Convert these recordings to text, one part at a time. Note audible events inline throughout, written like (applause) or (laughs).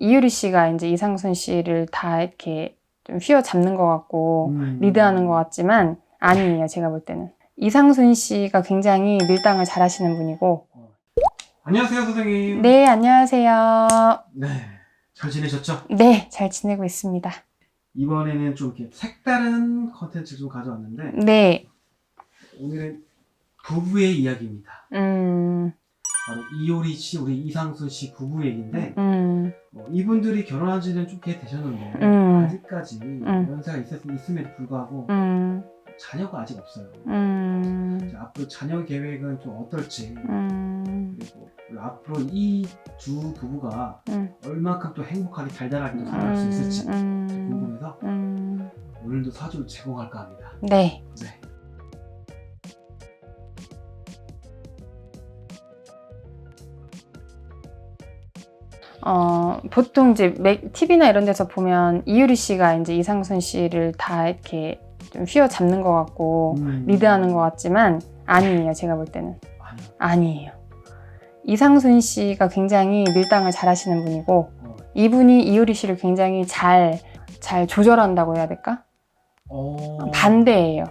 이유리 씨가 이제 이상순 씨를 다 이렇게 좀 휘어잡는 것 같고 음. 리드하는 것 같지만 아니에요. 제가 볼 때는 이상순 씨가 굉장히 밀당을 잘하시는 분이고 안녕하세요, 선생님. 네 안녕하세요. 네. 잘 지내셨죠? 네 잘 지내고 있습니다. 이번에는 좀 이렇게 색다른 컨텐츠 좀 가져왔는데 네 오늘은 부부의 이야기입니다. 음, 바로 이효리 씨, 우리 이상순 씨 부부 얘기인데 음, 뭐 이분들이 결혼한 지는 좀꽤 되셨는데 음. 아직까지 음. 연세가 있었, 있음에도 불구하고 음, 자녀가 아직 없어요. 음, 자, 앞으로 자녀 계획은 좀 어떨지 음, 그리고 앞으로 이 두 부부가 음, 얼만큼 또 행복하게 달달하게 또 살아갈 수 있을지 음, 궁금해서 음, 오늘도 사주를 제공할까 합니다. 네. 네. 어, 보통 이제 TV나 이런 데서 보면 이유리 씨가 이제 이상순 씨를 다 이렇게 좀 휘어 잡는 것 같고 음. 리드하는 것 같지만 아니에요. 제가 볼 때는. 아니에요. 이상순 씨가 굉장히 밀당을 잘하시는 분이고 어. 이분이 이유리 씨를 굉장히 잘, 잘 조절한다고 해야 될까? 어. 반대예요.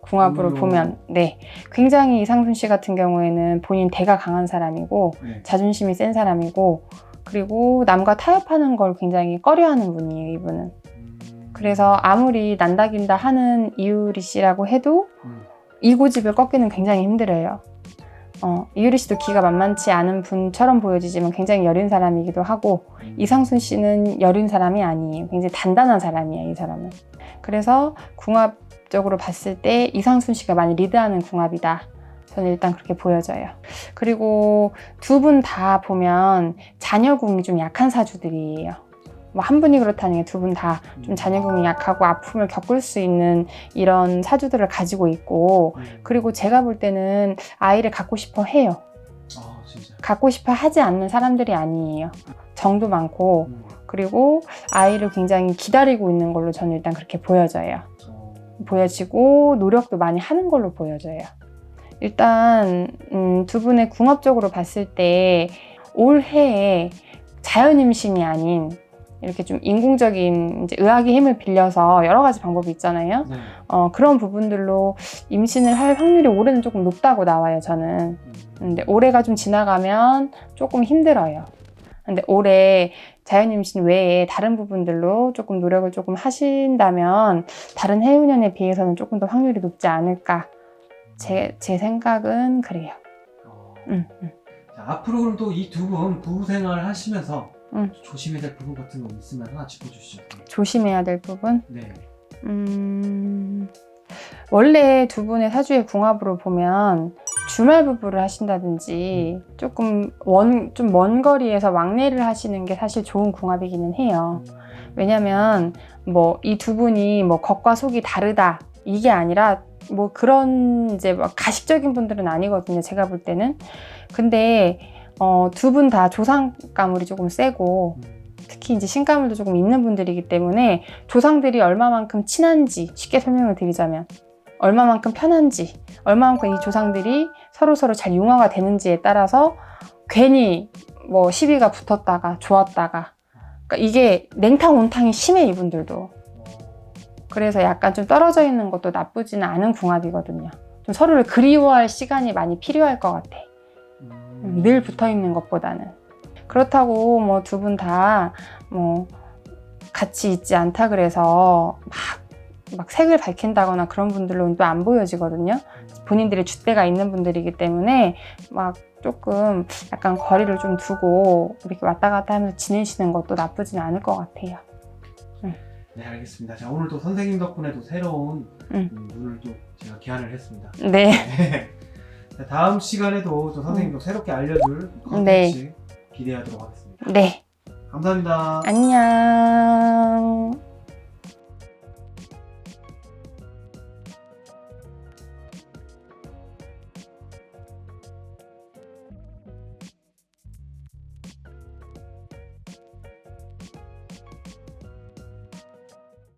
궁합으로 오히려. 보면 네 굉장히 이상순 씨 같은 경우에는 본인 대가 강한 사람이고 네. 자존심이 센 사람이고 그리고 남과 타협하는 걸 굉장히 꺼려하는 분이에요 이분은 음. 그래서 아무리 난다긴다 하는 이유리 씨라고 해도 음. 이 고집을 꺾기는 굉장히 힘들어요 어, 이유리 씨도 기가 만만치 않은 분처럼 보여지지만 굉장히 여린 사람이기도 하고 음. 이상순 씨는 여린 사람이 아니에요 굉장히 단단한 사람이에요 이 사람은 그래서 궁합적으로 봤을 때 이상순 씨가 많이 리드하는 궁합이다 저는 일단 그렇게 보여져요. 그리고 두 분 다 보면 자녀궁이 좀 약한 사주들이에요. 뭐한 분이 그렇다는 게 두 분 다 좀 자녀궁이 약하고 아픔을 겪을 수 있는 이런 사주들을 가지고 있고 음. 그리고 제가 볼 때는 아이를 갖고 싶어 해요. 아 진짜. 갖고 싶어 하지 않는 사람들이 아니에요. 정도 많고 음. 그리고 아이를 굉장히 기다리고 있는 걸로 저는 일단 그렇게 보여져요. 어. 보여지고 노력도 많이 하는 걸로 보여져요. 일단 음, 두 분의 궁합적으로 봤을 때 올해에 자연 임신이 아닌 이렇게 좀 인공적인 이제 의학의 힘을 빌려서 여러 가지 방법이 있잖아요. 네. 어, 그런 부분들로 임신을 할 확률이 올해는 조금 높다고 나와요, 저는. 음. 근데 올해가 좀 지나가면 조금 힘들어요. 근데 올해 자연 임신 외에 다른 부분들로 조금 노력을 조금 하신다면 다른 해운년에 비해서는 조금 더 확률이 높지 않을까. 제, 제 생각은 그래요. 어. 음, 음. 자, 앞으로 그럼 또 이 두 분 부부 생활 하시면서 음. 조심해야 될 부분 같은 거 있으면 하나 짚어주시죠. 조심해야 될 부분. 네. 음, 원래 두 분의 사주의 궁합으로 보면 주말 부부를 하신다든지 조금 원, 좀 먼 거리에서 왕래를 하시는 게 사실 좋은 궁합이기는 해요. 음. 왜냐면 뭐 이 두 분이 뭐 겉과 속이 다르다 이게 아니라 뭐 그런 이제 막 가식적인 분들은 아니거든요. 제가 볼 때는. 근데 어, 두 분 다 조상 가물이 조금 세고 음. 특히 이제 신가물도 조금 있는 분들이기 때문에 조상들이 얼마만큼 친한지 쉽게 설명을 드리자면 얼마만큼 편한지 얼마만큼 이 조상들이 서로 서로 잘 융화가 되는지에 따라서 괜히 뭐 시비가 붙었다가 좋았다가 그러니까 이게 냉탕 온탕이 심해 이분들도 어. 그래서 약간 좀 떨어져 있는 것도 나쁘지는 않은 궁합이거든요 좀 서로를 그리워할 시간이 많이 필요할 것 같아 음. 늘 붙어 있는 것보다는 그렇다고 뭐 두 분 다 뭐 같이 있지 않다 그래서 막, 막 색을 밝힌다거나 그런 분들로는 또 안 보여지거든요. 본인들의 줏대가 있는 분들이기 때문에 막 조금 약간 거리를 좀 두고 이렇게 왔다 갔다 하면서 지내시는 것도 나쁘지는 않을 것 같아요. 네 알겠습니다. 자 오늘 또 선생님 덕분에도 새로운 음. 음, 눈을 또 제가 기한을 했습니다. 네. 네. (laughs) 자, 다음 시간에도 또 선생님도 새롭게 알려줄 컨텐츠 기대하도록 하겠습니다. 네. 감사합니다. 안녕.